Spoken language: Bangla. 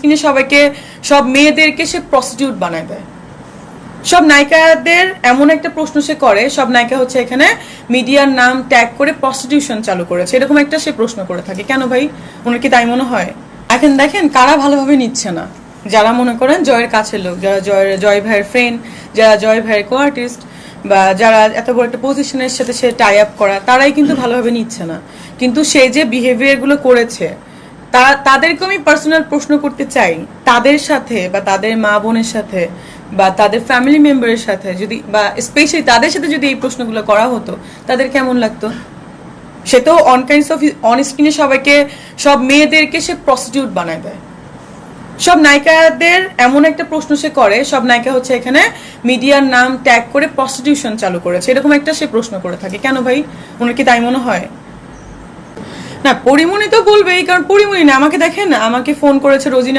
অনস্ক্রিনে সবাইকে, সব মেয়েদেরকে সে প্রস্টিটিউট বানায় দেয় সব নায়িকাদের এমন একটা প্রশ্ন সে করে, সব নায়িকা হচ্ছে এখানে মিডিয়ার নাম ট্যাগ করে প্রস্টিটিউশন চালু করেছে। এরকম একটা সে প্রশ্ন করে থাকে। কেন ভাই? ওনার কি তাই মনে হয়? এখন দেখেন, কারা ভালোভাবে নিচ্ছে না? যারা মনে করেন জয়ের কাছের লোক, যারা জয়ের, জয় ভাইয়ের ফ্রেন্ড যারা জয় ভাইয়ের কো আর্টিস্ট বা যারা এত বড় একটা পজিশনের সাথে সে টাই আপ করা, তারাই কিন্তু ভালোভাবে নিচ্ছে না। কিন্তু সে যে বিহেভিয়ারগুলো করেছে তাদেরকে আমি পার্সোনাল প্রশ্ন করতে চাই। তাদের সাথে বা তাদের মা বোনের সাথে বা তাদের ফ্যামিলি মেম্বারের সাথে যদি, বা স্পেশালি তাদের সাথে যদি এই প্রশ্নগুলো করা হতো, তাদের কেমন লাগতো? সে তো অন কাইন্ডস অফ অন স্ক্রিনে সবাইকে, সব মেয়েদেরকে সে প্রস্টিটিউট বানায় দেয়। সব নায়িকাদের এমন একটা প্রশ্ন সে করে, সব নায়িকা হচ্ছে এখানে মিডিয়ার নাম ট্যাগ করে প্রস্টিটিউশন চালু করেছে। এরকম একটা সে প্রশ্ন করে থাকে। কেন ভাই? ওনার কি তাই মনে হয়? না পরিমণি তো বলবে এই কারণ পরিমণি না আমাকে দেখেন আমাকে ফোন করেছে রোজিনা।